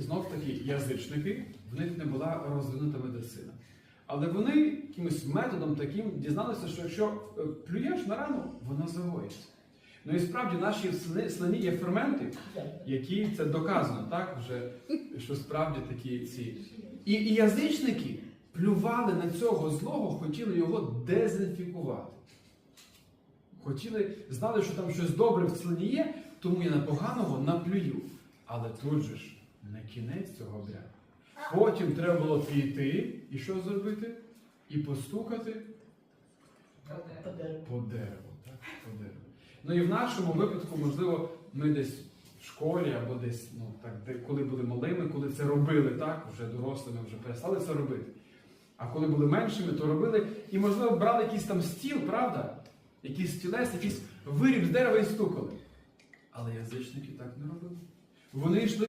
і знов таки язичники, в них не була розвинута медицина. Але вони якимось методом таким дізналися, що якщо е, плюєш на рану, вона загоїться. Ну і справді наші слині є ферменти, які це доказано, так? Вже, що справді такі ці. І, і язичники плювали на цього злого, хотіли його дезінфікувати. Хотіли, знали, що там щось добре в слині є, тому я на поганого наплюю. Але тут же ж не кінець цього обряду. Потім треба було піти і що зробити? І постукати по дереву. Так? По дереву. Ну і в нашому випадку, можливо, ми десь в школі або десь, ну так, де, коли були малими, коли це робили, так, вже дорослими вже перестали це робити. А коли були меншими, то робили і, можливо, брали якийсь там стіл, правда? Якийсь стілець, якийсь виріб з дерева і стукали. Але язичники так не робили. Вони йшли.